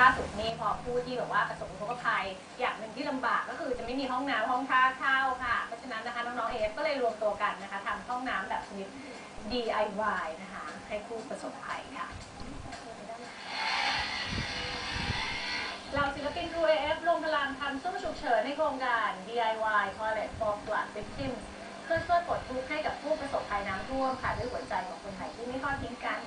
ล่าสุดนี่พอผู้ที่แบบว่าประสบอุทกภัยอย่างหนึ่งที่ลำบากก็คือจะไม่มีห้องน้ำห้องท่าเข้าค่ะ เพราะฉะนั้นนะคะน้องๆเอฟก็เลยรวมตัวกันนะคะทำห้องน้ำแบบชนิด DIY นะคะให้ผู้ประสบภัยค่ะ เราศิลปิน True AF ลงพลังทำสู้มฉุกเฉินในโครงการ DIY Toilet for Flood Victims เพื่อช่วยปลดทุกข์ให้กับผู้ประสบภัยน้ำท่วมค่ะด้วยหัวใจของคนไทยที่ไม่ทอดทิ้งกัน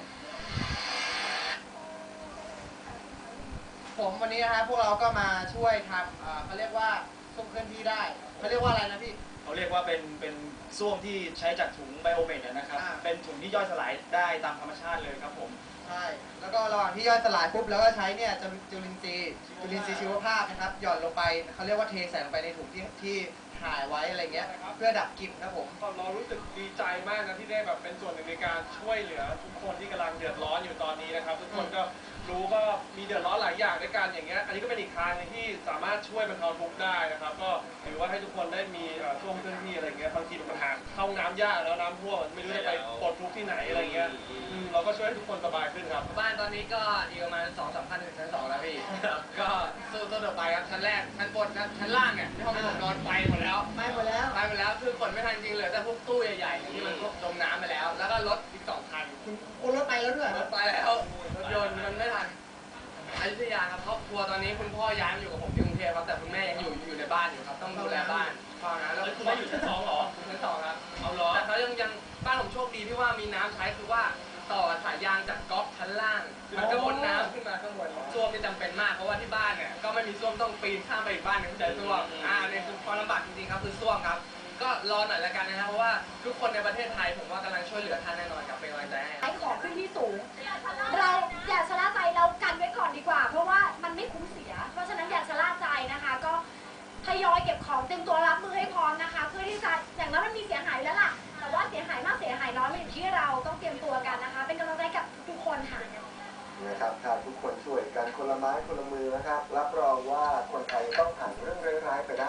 ผมวั นนี้นะฮะพวกเราก็มาช่วยทำเอ่อเขาเรียกว่าส้มเคลื่อนที่ได้เขาเรียกว่าอะไรนะพี่ เขาเรียกว่าเป็นเป็นส้วมที่ใช้จากถุงไบโอเมดนะครับ อ่า เป็นถุงที่ย่อยสลายได้ตามธรรมชาติเลยครับผม ใช่ แล้วก็ระหว่างที่ย่อยสลายปุ๊บแล้วก็ใช้เนี่ยจะจุลินทรีย์จุลินทรีย์ชีวภาพนะครับหย่อนลงไปเขาเรียกว่าเทใส่ลงไปในถุงที่ที่ถ่ายไว้อะไรเงี้ยเพื่อดับกลิ่นครับผมเรารู้สึกดีใจมากนะที่ได้แบบเป็นส่วนหนึ่งในการช่วยเหลือทุกคนที่กำลังเดือดร้อนอยู่ตอนนี้นะครับ ทุกคนก็ รู้ก็มีเดือดร้อนหลายอย่างด้วยกันอย่างเงี้ยอันนี้ก็เป็นอีกทางหนึงที่สามารถช่วยบรรเทาทุกข์ได้นะครับ ก็ถือว่าให้ทุกคนได้มีเอ่อช่วงเคลื่อนที่อะไรเงี้ยบางทีปัญหาเข้าห้องน้ำยากแล้วน้ำท่วมไม่รู้จะไปปลดทุกข์ที่ไหนอะไรเงี้ยอืมเราก็ช่วยให้ทุกคนสบายขึ้นครับ บ้านตอนนี้ก็อีกประมาณสองสามพันถึงชั้นสองแล้วพี่ ก็สู้สู้ต่อไปครับชั้นแรกชั้นบนชั้นชั้นล่างเนี่ยที่ห้องผมนอนไปหมดแล้วไปหมดแล้ว ไปหมดแล้วคือขนไม่ทันจริงเหลยแต่พวกตู้ใหญ่ๆที่มันพวกจมน้ำไปแล้ว แล้วก็รถอีกสองคันคุณคุณรถไปแล้วด้วยรถไปแล้วรถ ยนต์มันไม่ทันอยุธยาครับครอบครัวตอนนี้คุณพ่อย้ายมาอยู่กับผมที่กรุงเทพครับแต่คุณแม่ยังอยู่อยู่ในบ้านอยู่ครับ ต้องดูแลบ้านพ่อนะแล้วแล้วคุณแม่อยู่ชั้นสองเหรอชั้นสองครับเอาเหรอแต่เขายังยังบ้านผมโชคดีที่ว่ามีน้ำใช้คือว่าต่อสายยางจากก๊อกชั้นล่าง มันก็วนน้ำขึ้นมาข้างบนส้วมนี่จำเป็นมากเพราะว่าที่บ้านเนี่ยก็ไม่มีส้วมต้องปีนข้ามไปอีกบ้านหนึงเพื่อใช้ส้วมอ่าเนี่ยคือความลำบากจริงๆครับคือส้วมครับ ก็รอหน่อยละกันนะครับเพราะว่าทุกคนในประเทศไทยผมว่ากำลังช่วยเหลือท่านแน่นอนครับเป็นกำลังใจให้ ขายของขึ้น ครับถ้าทุกคนช่วยกันคนละไม้คนละมือนะครับ รับรองว่าคนไทยต้องผ่านเรื่องร้ายๆไปได้